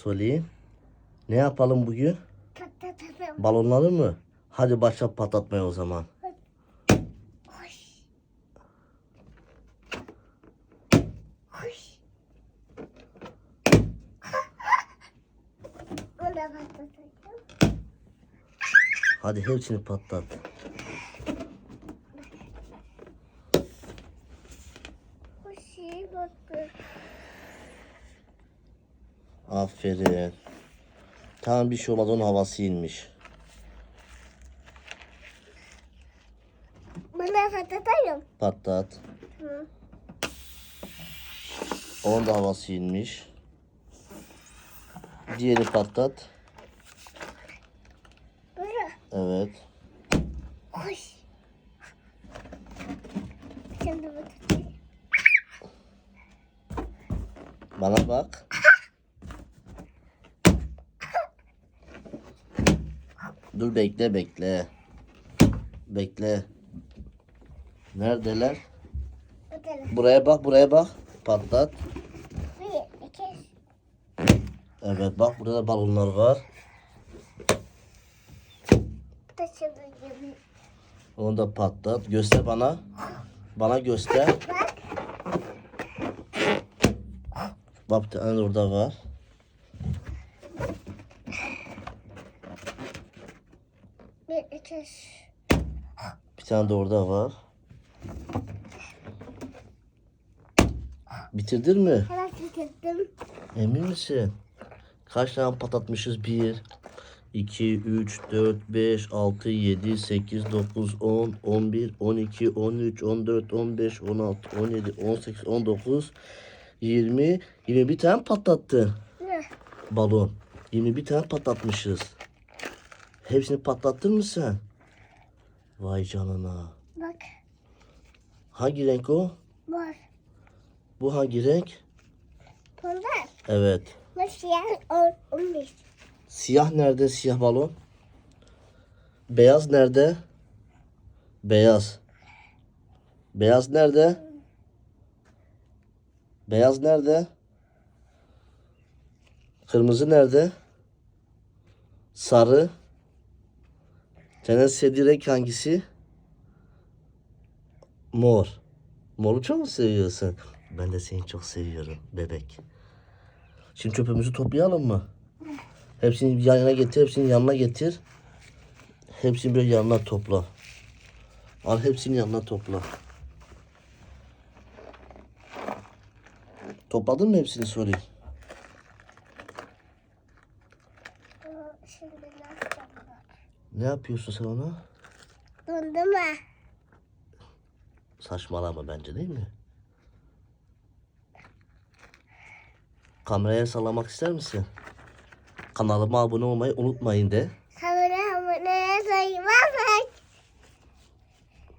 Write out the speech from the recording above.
Soli. Ne yapalım bugün? Patlatalım. Balonları mı? Hadi başla patlatmaya o zaman. Hadi hepsini patlat. Hoş iyi baktı. Aferin. Tamam bir şey olmaz onun havası inmiş. Da patlatalım. Patlat. Hı. Onun da havası inmiş. Diğeri patlat. Böyle. Evet. Patlatayım. Bana bak. Dur bekle bekle. Bekle. Neredeler? Bakalım. Buraya bak buraya bak. Patlat. Bir, iki, Evet bak burada da balonlar var. Onu da patlat. Göster bana. Bana göster. Bak. Bak bir tane orada var. Bir, iki, Bir tane de orada var. Bitirdin mi? hemen bitirdim. Emin misin? Kaç tane patlatmışız? 1, 2, 3, 4, 5, 6, 7, 8, 9, 10, 11, 12, 13, 14, 15, 16, 17, 18, 19, 20, 21 tane patlattı Ne? balon. 21 tane patlatmışız. Hepsini patlattın mı sen? Vay canına. Bak. Hangi renk o? Var. Bu hangi renk? Bunlar. Evet. Bu siyah beş. Siyah nerede siyah balon? Beyaz nerede? Beyaz. Beyaz nerede? Beyaz nerede? Kırmızı nerede? Sarı. Senin sevdiğin renk hangisi? Mor. Moru çok mu seviyorsun? Ben de seni çok seviyorum bebek. Şimdi çöpümüzü toplayalım mı? Hepsini yan yana getir, hepsini yanına getir. Hepsini böyle yanına topla. Al hepsini yanına topla. Topladın mı hepsini sorayım? Ne yapıyorsun sen ona? Dondu mu? Saçmalama bence değil mi? Kameraya sallamak ister misin? Kanalıma abone olmayı unutmayın de. Kameraya abone olmayı unutmayın.